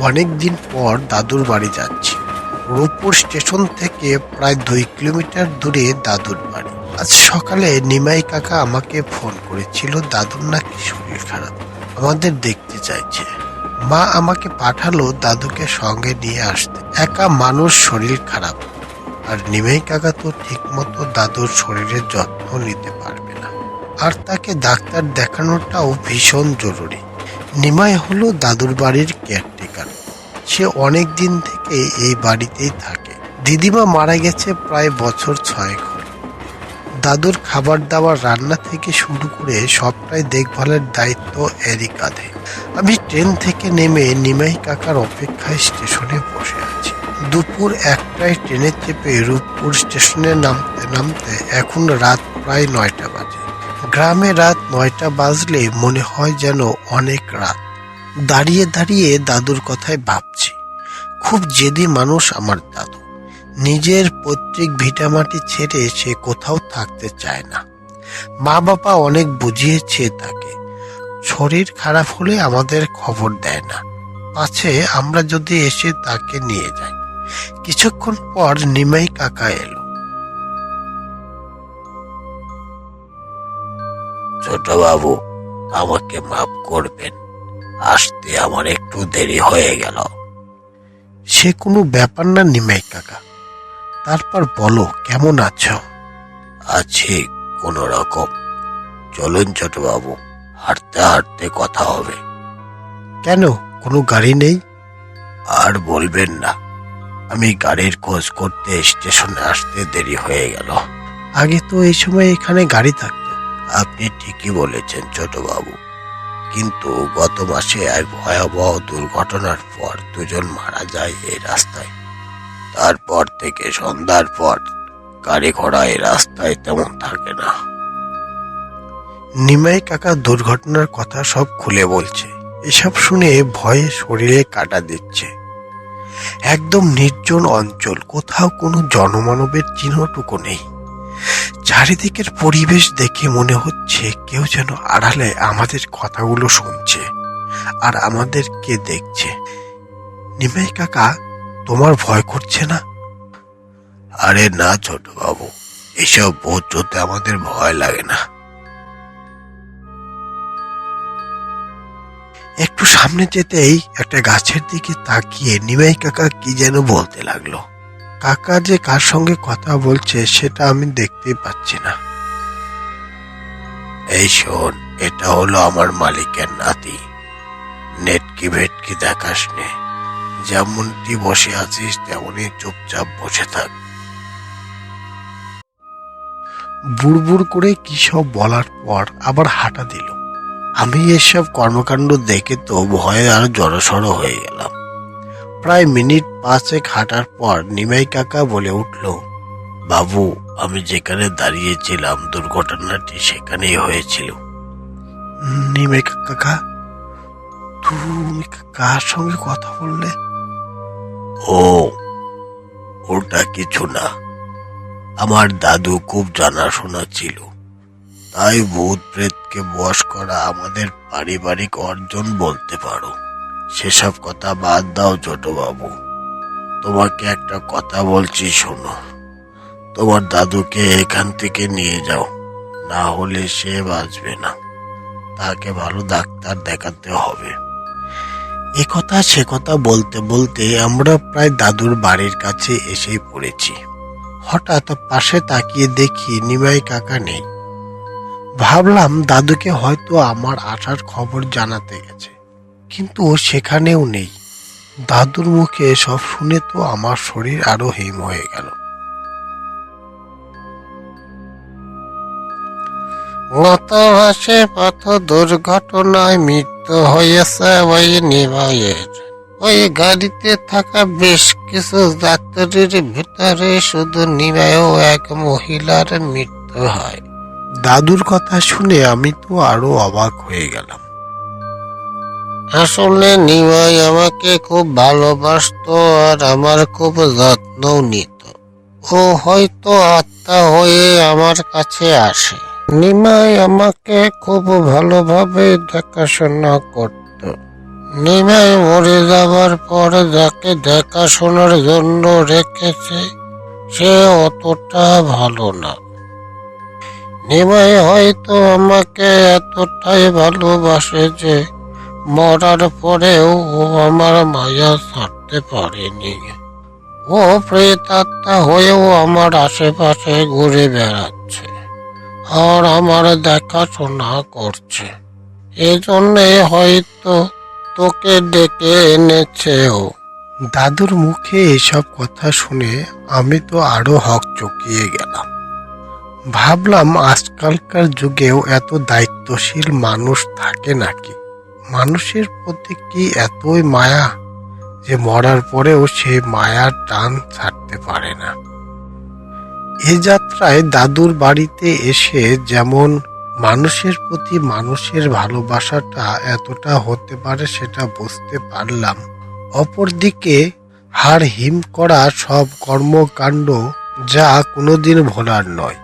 অনেক দিন পর দাদুর বাড়ি যাচ্ছি। রূপপুর স্টেশন থেকে প্রায় দুই কিলোমিটার দূরে দাদুর বাড়ি। আজ সকালে নিমাই কাকা আমাকে ফোন করেছিল, দাদুর নাকি শরীর খারাপ। আমাদের দেখতে চাইছে। মা আমাকে পাঠালো দাদুকে সঙ্গে নিয়ে আসতে। একা মানুষ শরীর খারাপ। আর নিমাই কাকা তো ঠিকমতো দাদুর শরীরের যত্ন নিতে পারবে না। আর তাকে ডাক্তার দেখানোটাও ভীষণ জরুরি। নিমাই হলো দাদুর বাড়ির কেয়ারটেকার সে অনেক দিন থেকে এই বাড়িতেই থাকে। দিদিমা মারা গেছে প্রায় বছর ছয়েক দাদুর খাবার দাবার রান্না থেকে শুরু করে সবটাই দেখভালের দায়িত্ব এরই কাঁধে আমি ট্রেন থেকে নেমে নিমাই কাকার অপেক্ষায় স্টেশনে বসে আছি। দুপুর একটায় ট্রেনে চেপে রূপপুর স্টেশনে নামতে নামতে এখন রাত প্রায় নয়টা বাজে। গ্রামে রাত নয়টা বাজলে মনে হয় যেন অনেক রাত। দাঁড়িয়ে দাঁড়িয়ে দাদুর কথায় ভাবছি। খুব জেদি মানুষ আমার দাদু। নিজের পৈতৃক ভিটামাটি ছেড়ে সে কোথাও থাকতে চায় না। মা বাবা অনেক বুঝিয়েছে তাকে। শরীর খারাপ হলে আমাদের খবর দেয় না। পাছে আমরা যদি এসে তাকে নিয়ে যাই। কিছুক্ষণ পর নিমাই কাকা এলো। ছোট বাবু আমাকে মাফ করবেন। আসতে আমার একটু দেরি হয়ে গেল। সে কোনো ব্যাপার না নিমাই কাকা। তারপর বলো কেমন আছো? আছি কোন রকম চলুন ছোট বাবু হাঁটতে হাঁটতে কথা হবে। কেন? কোনো গাড়ি নেই? আর বলবেন না। আমি গাড়ির খোঁজ করতে স্টেশনে আসতে দেরি হয়ে গেল। আগে তো এই সময় এখানে গাড়ি থাকতো। আপনি ঠিকই বলেছেন ছোট বাবু কিন্তু গত মাসে এক ভয়াবহ দুর্ঘটনার পর দুজন মারা যায় এই রাস্তায়। তারপর থেকে সন্ধ্যার পর গাড়ি ঘোড়া এই রাস্তায় তেমন থাকে না। নিমাই কাকা দুর্ঘটনার কথা সব খুলে বলছে। এসব শুনে ভয়ে শরীরে কাটা দিচ্ছে। একদম নির্জন অঞ্চল, কোথাও কোনো জনমানবের চিহ্নটুকু নেই। চারিদিকের পরিবেশ দেখে মনে হচ্ছে কেউ যেন আড়ালে আমাদের কথাগুলো শুনছে আর আমাদেরকে দেখছে। নিমাই কাকা তোমার ভয় করছে না? আরে না ছোট বাবু এসব চলতে আমাদের ভয় লাগে না। একটু সামনে যেতেই একটা গাছের দিকে তাকিয়ে নিমাই কাকা কি যেন বলতে লাগল। কাকা যে কার সঙ্গে কথা বলছে সেটা আমি দেখতেই পাচ্ছি না। এই শোন, এটা হলো আমার মালিকের নাতি। নেটকি ভেটকি দেখাস নে। যেমনটি বসে আছিস, তেমনই চুপচাপ বসে থাক। বুড়বুড় করে কি সব বলার পর আবার হাঁটা দিল। আমি এসব কর্মকাণ্ড দেখে তো ভয়ে আর জড়সড় হয়ে গেলাম। প্রায় মিনিট পাঁচেক হাঁটার পর নিমাই কাকা বলে উঠল বাবু আমি যেখানে দাঁড়িয়েছিলাম দুর্ঘটনাটি সেখানেই হয়েছিল। নিমাই কাকা তুমি কার সঙ্গে কথা বললে? ও ওটা কিছু না। আমার দাদু খুব জানাশোনা ছিল। তাই ভূত প্রেতকে বশ করা আমাদের পারিবারিক অর্জন বলতে পারো। সেসব কথা বাদ দাও ছোট বাবু তোমাকে একটা কথা বলছি, শোনো। তোমার দাদুকে এখান থেকে নিয়ে যাও, না হলে সে বাঁচবে না। তাকে ভালো ডাক্তার দেখাতে হবে। এ কথা, সে কথা বলতে বলতে আমরা প্রায় দাদুর বাড়ির কাছে এসেই পড়েছি। হঠাৎ পাশে তাকিয়ে দেখি নিমাই কাকা নেই। ভাবলাম দাদুকে হয়তো আমার আসার খবর জানাতে গেছে। কিন্তু ও সেখানেও নেই। দাদুর মুখে সব শুনে তো আমার শরীর আরও হিম হয়ে গেল। গত মাসে পথ দুর্ঘটনায় মৃত্যু হয়েছে ওই নিমাইয়ের ওই গাড়িতে থাকা বেশ কিছু যাত্রীর ভিতরে শুধু নিমাইও এক মহিলার মৃত্যু হয়। দাদুর কথা শুনে আমি তো আরও অবাক হয়ে গেলাম। আসলে নিমাই আমাকে খুব ভালোবাসতো আর আমার খুব যত্নও নিত। ও হয়তো আত্মা হয়ে আমার কাছে আসে। নিমাই আমাকে খুব ভালোভাবে দেখাশোনা করত। নিমাই মরে যাবার পর যাকে দেখাশোনার জন্য রেখেছে, সে অতটা ভালো না। নিমাই হয়তো আমাকে এতটাই ভালোবাসে যে মরার পরেও ও আমার মায়া ছাড়তে পারেনি। ও প্রেতাত্মা হয়েও আমার আশেপাশে ঘুরে বেড়াচ্ছে আর আমার দেখাশোনা করছে। এজন্যে হয়তো তোকে ডেকে এনেছে ও দাদুর মুখে এসব কথা শুনে আমি তো আরও হক চকিয়ে গেলাম। ভাবলাম আজকালকার যুগেও এত দায়িত্বশীল মানুষ থাকে নাকি? মানুষের প্রতি কি এতই মায়া যে মরার পরেও সে মায়ার টান ছাড়তে পারে না? এ যাত্রায় দাদুর বাড়িতে এসে যেমন মানুষের প্রতি মানুষের ভালোবাসাটা এতটা হতে পারে সেটা বুঝতে পারলাম, অপরদিকে হাড় হিম করা সব কর্মকাণ্ড যা কোনোদিন ভোলার নয়।